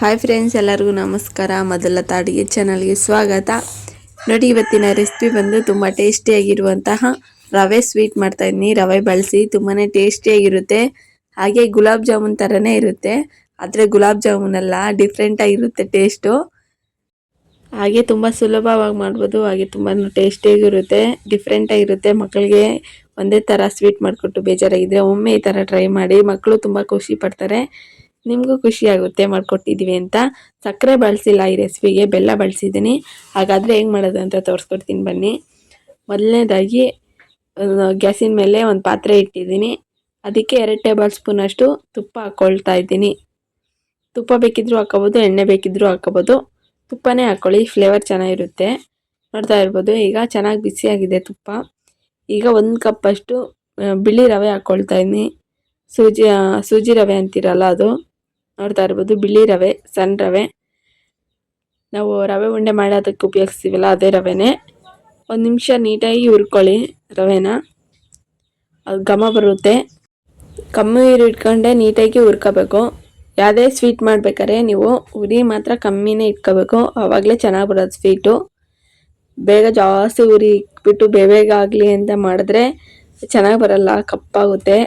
Hi friends ಎಲ್ಲರಿಗೂ ನಮಸ್ಕಾರ. ಮೊದಲ ತಾಡಿಗೆ ಚಾನಲ್ಗೆ ಸ್ವಾಗತ. ನೋಡಿ, ಇವತ್ತಿನ ರೆಸಿಪಿ ಬಂದು ತುಂಬ ಟೇಸ್ಟಿಯಾಗಿರುವಂತಹ ರವೆ ಸ್ವೀಟ್ ಮಾಡ್ತಾ ಇದ್ದೀನಿ. ರವೆ ಬಳಸಿ ತುಂಬಾ ಟೇಸ್ಟಿಯಾಗಿರುತ್ತೆ ಹಾಗೆ ಗುಲಾಬ್ ಜಾಮೂನ್ ಥರನೇ ಇರುತ್ತೆ. ಆದರೆ ಗುಲಾಬ್ ಜಾಮೂನ್ ಡಿಫ್ರೆಂಟಾಗಿರುತ್ತೆ ಟೇಸ್ಟು ಹಾಗೆ ತುಂಬ ಸುಲಭವಾಗಿ ಮಾಡ್ಬೋದು. ಹಾಗೆ ತುಂಬಾ ಟೇಸ್ಟಿಯಾಗಿರುತ್ತೆ ಡಿಫ್ರೆಂಟಾಗಿರುತ್ತೆ ಮಕ್ಕಳಿಗೆ ಒಂದೇ ಥರ ಸ್ವೀಟ್ ಮಾಡಿಕೊಟ್ಟು ಬೇಜಾರಾಗಿದ್ದರೆ ಒಮ್ಮೆ ಈ ಥರ ಟ್ರೈ ಮಾಡಿ ಮಕ್ಕಳು ತುಂಬ ಖುಷಿ ಪಡ್ತಾರೆ. ನಿಮಗೂ ಖುಷಿಯಾಗುತ್ತೆ ಮಾಡಿಕೊಟ್ಟಿದ್ದೀವಿ ಅಂತ. ಸಕ್ಕರೆ ಬಳಸಿಲ್ಲ ಈ ರೆಸಿಪಿಗೆ ಬೆಲ್ಲ ಬಳಸಿದ್ದೀನಿ. ಹಾಗಾದರೆ ಹೆಂಗೆ ಮಾಡೋದು ಅಂತ ತೋರಿಸ್ಕೊಡ್ತೀನಿ ಬನ್ನಿ. ಮೊದಲನೇದಾಗಿ ಗ್ಯಾಸಿನ ಮೇಲೆ ಒಂದು ಪಾತ್ರೆ ಇಟ್ಟಿದ್ದೀನಿ. ಅದಕ್ಕೆ ಎರಡು ಟೇಬಲ್ ಸ್ಪೂನಷ್ಟು ತುಪ್ಪ ಹಾಕ್ಕೊಳ್ತಾ ಇದ್ದೀನಿ. ತುಪ್ಪ ಬೇಕಿದ್ದರೂ ಹಾಕ್ಕೋಬೋದು, ಎಣ್ಣೆ ಬೇಕಿದ್ದರೂ ಹಾಕ್ಕೋಬೋದು. ತುಪ್ಪನೇ ಹಾಕ್ಕೊಳ್ಳಿ ಫ್ಲೇವರ್ ಚೆನ್ನಾಗಿರುತ್ತೆ. ನೋಡ್ತಾ ಇರ್ಬೋದು, ಈಗ ಚೆನ್ನಾಗಿ ಬಿಸಿಯಾಗಿದೆ ತುಪ್ಪ. ಈಗ ಒಂದು ಕಪ್ಪಷ್ಟು ಬಿಳಿ ರವೆ ಹಾಕ್ಕೊಳ್ತಾ ಇದ್ದೀನಿ. ಸೂಜಿ ಸೂಜಿ ರವೆ ಅಂತಿರಲ್ಲ ಅದು. ನೋಡ್ತಾ ಇರ್ಬೋದು. ಬಿಳಿ ರವೆ, ಸಣ್ಣ ರವೆ. ನಾವು ರವೆ ಉಂಡೆ ಮಾಡೋದಕ್ಕೆ ಉಪಯೋಗಿಸ್ತೀವಲ್ಲ, ಅದೇ ರವೆನೇ. ಒಂದು ನಿಮಿಷ ನೀಟಾಗಿ ಹುರ್ಕೊಳ್ಳಿ ರವೆನ. ಅದು ಘಮ ಬರುತ್ತೆ. ಕಮ್ಮಿ ನೀರು ಇಟ್ಕೊಂಡೆ ನೀಟಾಗಿ ಹುರ್ಕೋಬೇಕು. ಯಾವುದೇ ಸ್ವೀಟ್ ಮಾಡ್ಬೇಕಾದ್ರೆ ನೀವು ಉರಿ ಮಾತ್ರ ಕಮ್ಮಿನೇ ಇಟ್ಕೋಬೇಕು. ಆವಾಗಲೇ ಚೆನ್ನಾಗಿ ಬರೋದು ಸ್ವೀಟು. ಬೇಗ ಜಾಸ್ತಿ ಉರಿ ಇಟ್ಬಿಟ್ಟು ಬೇಗ ಆಗಲಿ ಅಂತ ಮಾಡಿದ್ರೆ ಚೆನ್ನಾಗಿ ಬರಲ್ಲ, ಕಪ್ಪಾಗುತ್ತೆ.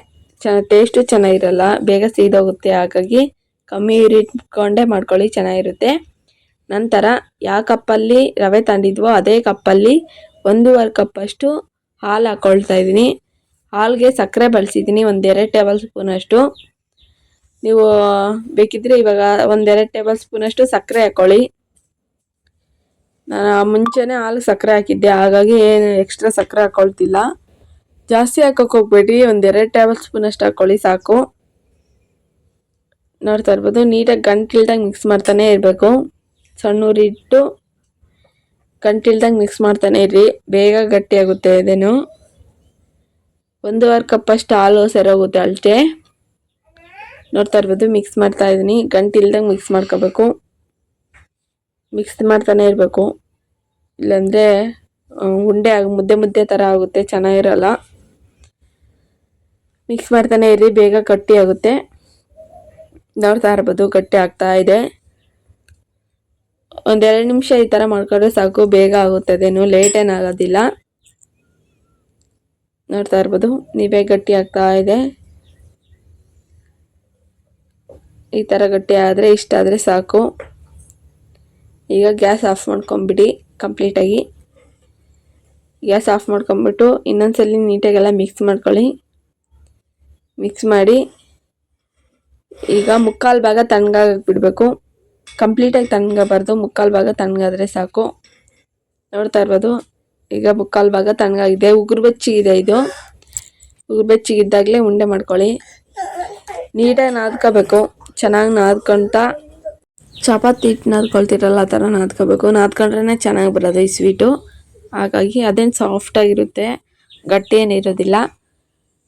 ಚೆನ್ನ ಟೇಸ್ಟು ಚೆನ್ನಾಗಿರಲ್ಲ, ಬೇಗ ಸೀದೋಗುತ್ತೆ. ಹಾಗಾಗಿ ಕಮ್ಮಿ ಇಟ್ಕೊಂಡೇ ಮಾಡ್ಕೊಳ್ಳಿ, ಚೆನ್ನಾಗಿರುತ್ತೆ. ನಂತರ ಯಾವ ಕಪ್ಪಲ್ಲಿ ರವೆ ತಂದಿದ್ವೋ ಅದೇ ಕಪ್ಪಲ್ಲಿ ಒಂದೂವರೆ ಕಪ್ಪಷ್ಟು ಹಾಲು ಹಾಕ್ಕೊಳ್ತಾ ಇದ್ದೀನಿ. ಹಾಲಿಗೆ ಸಕ್ಕರೆ ಬಳಸಿದ್ದೀನಿ, ಒಂದೆರಡು ಟೇಬಲ್ ಸ್ಪೂನಷ್ಟು ನೀವು ಬೇಕಿದ್ರೆ ಇವಾಗ ಒಂದೆರಡು ಟೇಬಲ್ ಸ್ಪೂನಷ್ಟು ಸಕ್ಕರೆ ಹಾಕ್ಕೊಳ್ಳಿ ನಾನು ಮುಂಚೆನೇ ಹಾಲು ಸಕ್ಕರೆ ಹಾಕಿದ್ದೆ, ಹಾಗಾಗಿ ಏನು ಎಕ್ಸ್ಟ್ರಾ ಸಕ್ಕರೆ ಹಾಕ್ಕೊಳ್ತಿಲ್ಲ ಜಾಸ್ತಿ ಹಾಕೋಕೆ ಹೋಗ್ಬೇಡಿ, ಒಂದೆರಡು ಟೇಬಲ್ ಸ್ಪೂನಷ್ಟು ಹಾಕ್ಕೊಳ್ಳಿ ಸಾಕು. ನೋಡ್ತಾ ಇರ್ಬೋದು. ನೀಟಾಗಿ ಗಂಟಿಲ್ದಂಗೆ ಮಿಕ್ಸ್ ಮಾಡ್ತಾನೆ ಇರಬೇಕು. ಸಣ್ಣ ಇಟ್ಟು ಗಂಟಿಲ್ದಂಗೆ ಮಿಕ್ಸ್ ಮಾಡ್ತಾನೆ ಇರ್ರಿ. ಬೇಗ ಗಟ್ಟಿಯಾಗುತ್ತೆ ಇದೇನು ಒಂದೂವರೆ ಕಪ್ಪಷ್ಟು ಹಾಲು ಸರೋಗುತ್ತೆ ಅಳತೆ ನೋಡ್ತಾ ಇರ್ಬೋದು ಮಿಕ್ಸ್ ಮಾಡ್ತಾ ಇದ್ದೀನಿ ಗಂಟಿಲ್ದಂಗೆ ಮಿಕ್ಸ್ ಮಾಡ್ಕೋಬೇಕು. ಮಿಕ್ಸ್ ಮಾಡ್ತಾನೆ ಇರಬೇಕು. ಇಲ್ಲಾಂದರೆ ಉಂಡೆ ಆಗ, ಮುದ್ದೆ ಮುದ್ದೆ ಥರ ಆಗುತ್ತೆ. ಚೆನ್ನಾಗಿರಲ್ಲ. ಮಿಕ್ಸ್ ಮಾಡ್ತಾನೆ ಇರಿ ಬೇಗ ಗಟ್ಟಿ ಆಗುತ್ತೆ. ನೋಡ್ತಾ ಇರ್ಬೋದು, ಗಟ್ಟಿ ಆಗ್ತಾ ಇದೆ. ಒಂದೆರಡು ನಿಮಿಷ ಈ ಥರ ಮಾಡ್ಕೊಂಡ್ರೆ ಸಾಕು, ಬೇಗ ಆಗುತ್ತದೇನು ಲೇಟ್ ಏನಾಗೋದಿಲ್ಲ ನೋಡ್ತಾ ಇರ್ಬೋದು, ನೀವೇ ಗಟ್ಟಿ ಆಗ್ತಾ ಇದೆ. ಈ ಥರ ಗಟ್ಟಿ ಆದರೆ, ಇಷ್ಟ ಆದರೆ ಸಾಕು. ಈಗ ಗ್ಯಾಸ್ ಆಫ್ ಮಾಡ್ಕೊಂಬಿಡಿ ಕಂಪ್ಲೀಟಾಗಿ ಗ್ಯಾಸ್ ಆಫ್ ಮಾಡ್ಕೊಂಬಿಟ್ಟು ಇನ್ನೊಂದ್ಸಲಿ ನೀಟಾಗೆಲ್ಲ ಮಿಕ್ಸ್ ಮಾಡ್ಕೊಳ್ಳಿ. ಮಿಕ್ಸ್ ಮಾಡಿ. ಈಗ ಮುಕ್ಕಾಲು ಭಾಗ ಬಿಡಬೇಕು. ಕಂಪ್ಲೀಟಾಗಿ ತಣ್ಣಗಬಾರ್ದು ಮುಕ್ಕಾಲು ಭಾಗ ತಣ್ಣಗಾದ್ರೆ ಸಾಕು. ನೋಡ್ತಾ ಇರ್ಬೋದು. ಈಗ ಮುಕ್ಕಾಲು ಭಾಗ ತಣ್ಣಗಾಗಿದೆ ಉಗುರು ಬೆಚ್ಚಿಗಿದೆ ಇದು ಉಗುರು ಬೆಚ್ಚಿಗಿದ್ದಾಗಲೇ ಉಂಡೆ ಮಾಡ್ಕೊಳ್ಳಿ. ನೀಟಾಗಿ ನಾದ್ಕೋಬೇಕು. ಚೆನ್ನಾಗಿ ನಾದ್ಕೊಂತ ಚಪಾತಿ ಹಿಟ್ಟು ನಾದ್ಕೊಳ್ತಿರಲ್ಲ ಆ ಥರ ನಾದ್ಕೋಬೇಕು. ನಾದ್ಕೊಂಡ್ರೆ ಚೆನ್ನಾಗಿ ಬರೋದು ಈ ಸ್ವೀಟು. ಹಾಗಾಗಿ ಅದೇನು ಸಾಫ್ಟಾಗಿರುತ್ತೆ ಗಟ್ಟಿ ಏನಿರೋದಿಲ್ಲ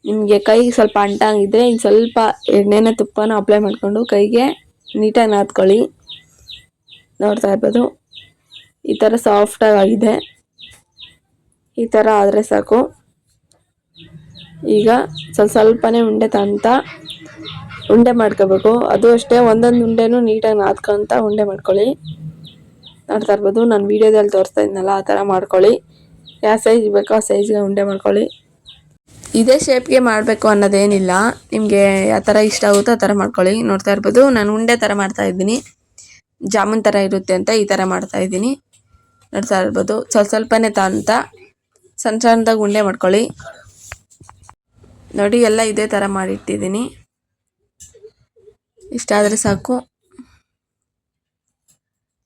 ನಿಮಗೆ ಕೈಗೆ ಸ್ವಲ್ಪ ಅಂಟಾಗಿದ್ದರೆ ಇನ್ನು ಸ್ವಲ್ಪ ಎಣ್ಣೆನ ತುಪ್ಪನ ಅಪ್ಲೈ ಮಾಡಿಕೊಂಡು ಕೈಗೆ ನೀಟಾಗಿ ನಾದ್ಕೊಳ್ಳಿ. ನೋಡ್ತಾ ಇರ್ಬೋದು. ಈ ಥರ ಸಾಫ್ಟಾಗಿ ಆಗಿದೆ. ಈ ಥರ ಆದರೆ ಸಾಕು. ಈಗ ಸ್ವಲ್ಪ ಸ್ವಲ್ಪನೇ ಉಂಡೆ ತಂತ ಉಂಡೆ ಮಾಡ್ಕೋಬೇಕು. ಅದು ಅಷ್ಟೇ, ಒಂದೊಂದು ಉಂಡೆನೂ ನೀಟಾಗಿ ನಾದ್ಕೊಂತ ಉಂಡೆ ಮಾಡ್ಕೊಳ್ಳಿ. ನೋಡ್ತಾ ಇರ್ಬೋದು. ನಾನು ವೀಡಿಯೋದಲ್ಲಿ ತೋರಿಸ್ತಾ ಇದ್ನಲ್ಲ, ಆ ಥರ ಮಾಡ್ಕೊಳ್ಳಿ. ಯಾವ ಸೈಜ್ ಬೇಕೋ ಆ ಸೈಜ್ಗೆ ಉಂಡೆ ಮಾಡ್ಕೊಳ್ಳಿ. ಇದೇ ಶೇಪ್ಗೆ ಮಾಡಬೇಕು ಅನ್ನೋದೇನಿಲ್ಲ. ನಿಮಗೆ ಯಾವ ಥರ ಇಷ್ಟ ಆಗುತ್ತೋ ಆ ಥರ ಮಾಡ್ಕೊಳ್ಳಿ. ನೋಡ್ತಾ ಇರ್ಬೋದು, ನಾನು ಉಂಡೆ ಥರ ಮಾಡ್ತಾ ಇದ್ದೀನಿ. ಜಾಮೂನ್ ಥರ ಇರುತ್ತೆ ಅಂತ ಈ ಥರ ಮಾಡ್ತಾ ಇದ್ದೀನಿ. ನೋಡ್ತಾ ಇರ್ಬೋದು, ಸ್ವಲ್ಪ ಸ್ವಲ್ಪನೇ ತಂತ, ಸಣ್ಣ ಸಣ್ಣದಾಗ ಉಂಡೆ ಮಾಡ್ಕೊಳ್ಳಿ. ನೋಡಿ, ಎಲ್ಲ ಇದೇ ಥರ ಮಾಡಿಟ್ಟಿದ್ದೀನಿ. ಇಷ್ಟ ಆದರೆ ಸಾಕು.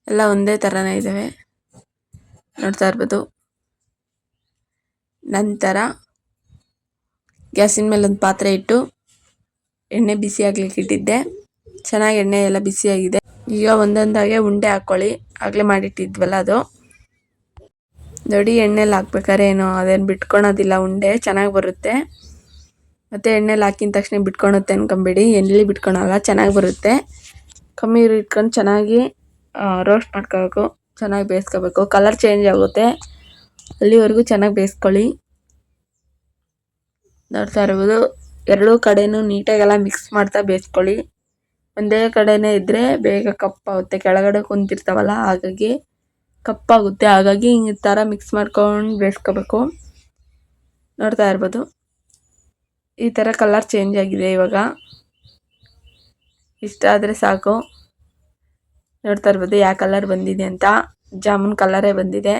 ಎಲ್ಲ ಒಂದೇ ಥರನೇ ಇದ್ದಾವೆ. ನೋಡ್ತಾ ಇರ್ಬೋದು. ನಂತರ ಗ್ಯಾಸಿನ ಮೇಲೆ ಪಾತ್ರೆ ಇಟ್ಟು ಎಣ್ಣೆ ಬಿಸಿ ಆಗ್ಲಿಕ್ಕೆ ಇಟ್ಟಿದ್ದೆ. ಚೆನ್ನಾಗಿ ಎಣ್ಣೆ ಎಲ್ಲ ಬಿಸಿಯಾಗಿದೆ ಈಗ ಒಂದೊಂದಾಗೆ ಉಂಡೆ ಹಾಕ್ಕೊಳ್ಳಿ ಆಗಲೇ ಮಾಡಿಟ್ಟಿದ್ವಲ್ಲ ಅದು. ನೋಡಿ, ಎಣ್ಣೆಲಿ ಹಾಕ್ಬೇಕಾದ್ರೆ ಏನು, ಅದೇನು ಬಿಟ್ಕೊಳೋದಿಲ್ಲ ಉಂಡೆ. ಚೆನ್ನಾಗಿ ಬರುತ್ತೆ. ಮತ್ತು ಎಣ್ಣೆಲಿ ಹಾಕಿದ ತಕ್ಷಣ ಬಿಟ್ಕೊಳುತ್ತೆ ಅನ್ಕೊಂಬೇಡಿ. ಎಣ್ಣೆಲಿ ಬಿಟ್ಕೊಳಲ್ಲ, ಚೆನ್ನಾಗಿ ಬರುತ್ತೆ. ಕಮ್ಮಿ ಇಟ್ಕೊಂಡು ಚೆನ್ನಾಗಿ ರೋಸ್ಟ್ ಮಾಡ್ಕೋಬೇಕು. ಚೆನ್ನಾಗಿ ಬೇಯಿಸ್ಕೋಬೇಕು. ಕಲರ್ ಚೇಂಜ್ ಆಗುತ್ತೆ. ಅಲ್ಲಿವರೆಗೂ ಚೆನ್ನಾಗಿ ಬೇಯಿಸ್ಕೊಳ್ಳಿ. ನೋಡ್ತಾ ಇರ್ಬೋದು. ಎರಡೂ ಕಡೆನೂ ನೀಟಾಗೆಲ್ಲ ಮಿಕ್ಸ್ ಮಾಡ್ತಾ ಬೇಯಿಸ್ಕೊಳ್ಳಿ ಒಂದೇ ಕಡೆನೇ ಇದ್ದರೆ ಬೇಗ ಕಪ್ಪಾಗುತ್ತೆ. ಕೆಳಗಡೆ ಕುಂತಿರ್ತಾವಲ್ಲ, ಹಾಗಾಗಿ ಕಪ್ಪಾಗುತ್ತೆ. ಹಾಗಾಗಿ ಈ ಥರ ಮಿಕ್ಸ್ ಮಾಡ್ಕೊಂಡು ಬೇಯಿಸ್ಕೋಬೇಕು ನೋಡ್ತಾ ಇರ್ಬೋದು. ಈ ಥರ ಕಲರ್ ಚೇಂಜ್ ಆಗಿದೆ ಇವಾಗ. ಇಷ್ಟ ಆದರೆ ಸಾಕು. ನೋಡ್ತಾ ಇರ್ಬೋದು ಯಾವ ಕಲರ್ ಬಂದಿದೆ ಅಂತ. ಜಾಮೂನ್ ಕಲರೇ ಬಂದಿದೆ.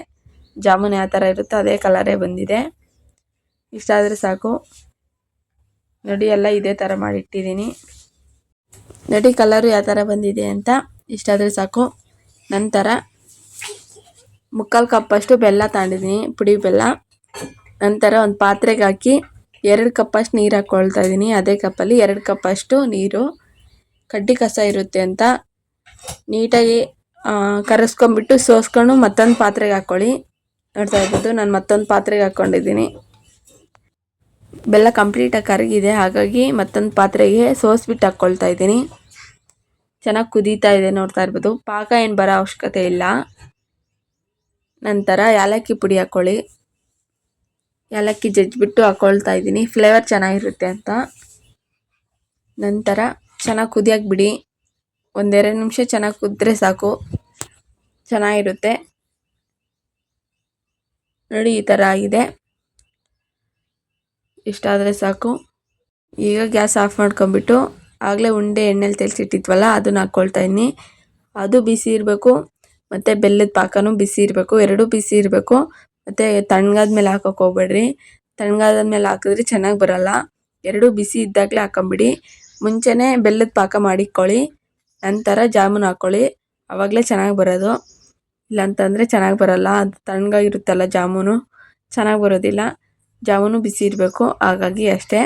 ಜಾಮೂನ್ ಯಾವ ಥರ ಇರುತ್ತೋ ಅದೇ ಕಲರೇ ಬಂದಿದೆ. ಇಷ್ಟ ಆದರೆ ಸಾಕು. ನೋಡಿ, ಎಲ್ಲ ಇದೇ ಥರ ಮಾಡಿಟ್ಟಿದ್ದೀನಿ. ನೋಡಿ ಕಲರು ಯಾವ ಥರ ಬಂದಿದೆ ಅಂತ ಇಷ್ಟಾದರೆ ಸಾಕು. ನಂತರ ಮುಕ್ಕಾಲು ಕಪ್ಪಷ್ಟು ಬೆಲ್ಲ ತಗೊಂಡಿದ್ದೀನಿ ಪುಡಿ ಬೆಲ್ಲ. ನಂತರ ಒಂದು ಪಾತ್ರೆಗೆ ಹಾಕಿ ಎರಡು ಕಪ್ಪಷ್ಟು ನೀರು ಹಾಕ್ಕೊಳ್ತಾ ಇದ್ದೀನಿ. ಅದೇ ಕಪ್ಪಲ್ಲಿ ಎರಡು ಕಪ್ಪಷ್ಟು ನೀರು. ಕಡ್ಡಿ ಕಸ ಇರುತ್ತೆ ಅಂತ ನೀಟಾಗಿ ಕರೆಸ್ಕೊಂಬಿಟ್ಟು ಸೋಸ್ಕೊಂಡು ಮತ್ತೊಂದು ಪಾತ್ರೆಗೆ ಹಾಕ್ಕೊಳ್ಳಿ ನೋಡ್ತಾ ಇರ್ಬೋದು, ನಾನು ಮತ್ತೊಂದು ಪಾತ್ರೆಗೆ ಹಾಕ್ಕೊಂಡಿದ್ದೀನಿ ಬೆಲ್ಲ ಕಂಪ್ಲೀಟಾಗಿ ಕರಗಿದೆ. ಹಾಗಾಗಿ ಮತ್ತೊಂದು ಪಾತ್ರೆಗೆ ಸೋಸ್ಬಿಟ್ಟು ಹಾಕ್ಕೊಳ್ತಾ ಇದ್ದೀನಿ. ಚೆನ್ನಾಗಿ ಕುದೀತಾ ಇದೆ ನೋಡ್ತಾ ಇರ್ಬೋದು. ಪಾಕ ಏನು ಬರೋ ಅವಶ್ಯಕತೆ ಇಲ್ಲ. ನಂತರ ಏಲಕ್ಕಿ ಪುಡಿ ಹಾಕ್ಕೊಳ್ಳಿ ಏಲಕ್ಕಿ ಜಜ್ಜಿಬಿಟ್ಟು ಹಾಕ್ಕೊಳ್ತಾ ಇದ್ದೀನಿ. ಫ್ಲೇವರ್ ಚೆನ್ನಾಗಿರುತ್ತೆ ಅಂತ. ನಂತರ ಚೆನ್ನಾಗಿ ಕುದಿಯಕ್ಕೆ ಬಿಡಿ. ಒಂದೆರಡು ನಿಮಿಷ ಚೆನ್ನಾಗಿ ಕುದ್ರೆ ಸಾಕು. ಚೆನ್ನಾಗಿರುತ್ತೆ. ನೋಡಿ ಈ ಥರ ಆಗಿದೆ. ಇಷ್ಟಾದರೆ ಸಾಕು. ಈಗ ಗ್ಯಾಸ್ ಆಫ್ ಮಾಡ್ಕೊಂಬಿಟ್ಟು ಆಗಲೇ ಉಂಡೆ ಎಣ್ಣೆಲಿ ತೆಗೆಸಿಟ್ಟಿದ್ವಲ್ಲ ಅದನ್ನ ಹಾಕ್ಕೊಳ್ತಾ ಇದ್ದೀನಿ ಅದು ಬಿಸಿ ಇರಬೇಕು, ಮತ್ತು ಬೆಲ್ಲದ ಪಾಕನೂ ಬಿಸಿ ಇರಬೇಕು, ಎರಡೂ ಬಿಸಿ ಇರಬೇಕು. ಮತ್ತು ತಣ್ಣಗಾದ ಮೇಲೆ ಹಾಕೋಕೆ ಹೋಗ್ಬೇಡ್ರಿ. ತಣ್ಣಗಾದ ಮೇಲೆ ಹಾಕಿದ್ರೆ ಚೆನ್ನಾಗಿ ಬರೋಲ್ಲ. ಎರಡೂ ಬಿಸಿ ಇದ್ದಾಗಲೇ ಹಾಕೊಂಬಿಡಿ. ಮುಂಚೆನೇ ಬೆಲ್ಲದ ಪಾಕ ಮಾಡಿಕ್ಕೊಳ್ಳಿ ನಂತರ ಜಾಮೂನ್ ಹಾಕ್ಕೊಳ್ಳಿ ಆವಾಗಲೇ ಚೆನ್ನಾಗಿ ಬರೋದು. ಇಲ್ಲಾಂತಂದರೆ ಚೆನ್ನಾಗಿ ಬರೋಲ್ಲ. ಅದು ತಣ್ಣಗಾಗಿರುತ್ತಲ್ಲ ಜಾಮೂನು, ಚೆನ್ನಾಗಿ ಬರೋದಿಲ್ಲ. ಜಾಮೂನು ಬಿಸಿ ಇರಬೇಕು ಹಾಗಾಗಿ ಅಷ್ಟೇ.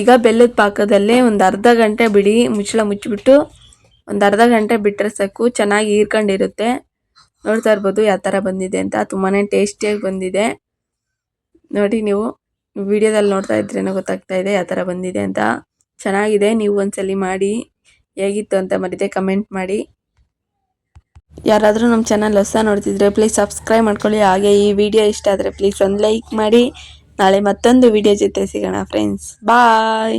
ಈಗ ಬೆಲ್ಲದ ಪಾಕದಲ್ಲೇ ಒಂದು ಅರ್ಧ ಗಂಟೆ ಬಿಡಿ, ಮುಚ್ಚಳ ಮುಚ್ಚಿಬಿಟ್ಟು ಒಂದು ಅರ್ಧ ಗಂಟೆ ಬಿಟ್ಟರೆ ಸಾಕು, ಚೆನ್ನಾಗಿ ಹೀರ್ಕೊಂಡಿರುತ್ತೆ. ನೋಡ್ತಾ ಇರ್ಬೋದು ಯಾವ ಥರ ಬಂದಿದೆ ಅಂತ ತುಂಬಾ ಟೇಸ್ಟಿಯಾಗಿ ಬಂದಿದೆ. ನೋಡಿ ನೀವು ವಿಡಿಯೋದಲ್ಲಿ ನೋಡ್ತಾ ಇದ್ರೇನೋ ಗೊತ್ತಾಗ್ತಾ ಇದೆ ಯಾವ ಥರ ಬಂದಿದೆ ಅಂತ. ಚೆನ್ನಾಗಿದೆ, ನೀವು ಒಂದ್ಸಲಿ ಮಾಡಿ, ಹೇಗಿತ್ತು ಅಂತ ಮರಿದೆ ಕಮೆಂಟ್ ಮಾಡಿ. ಯಾರಾದರೂ ನಮ್ಮ ಚಾನಲ್ ಹೊಸ ನೋಡ್ತಿದ್ರೆ ಪ್ಲೀಸ್ ಸಬ್ಸ್ಕ್ರೈಬ್ ಮಾಡ್ಕೊಳ್ಳಿ. ಹಾಗೆ ಈ ವಿಡಿಯೋ ಇಷ್ಟ ಆದರೆ ಪ್ಲೀಸ್ ಒಂದು ಲೈಕ್ ಮಾಡಿ. ನಾಳೆ ಮತ್ತೊಂದು ವಿಡಿಯೋ ಜೊತೆ ಸಿಗೋಣ ಫ್ರೆಂಡ್ಸ್ ಬಾಯ್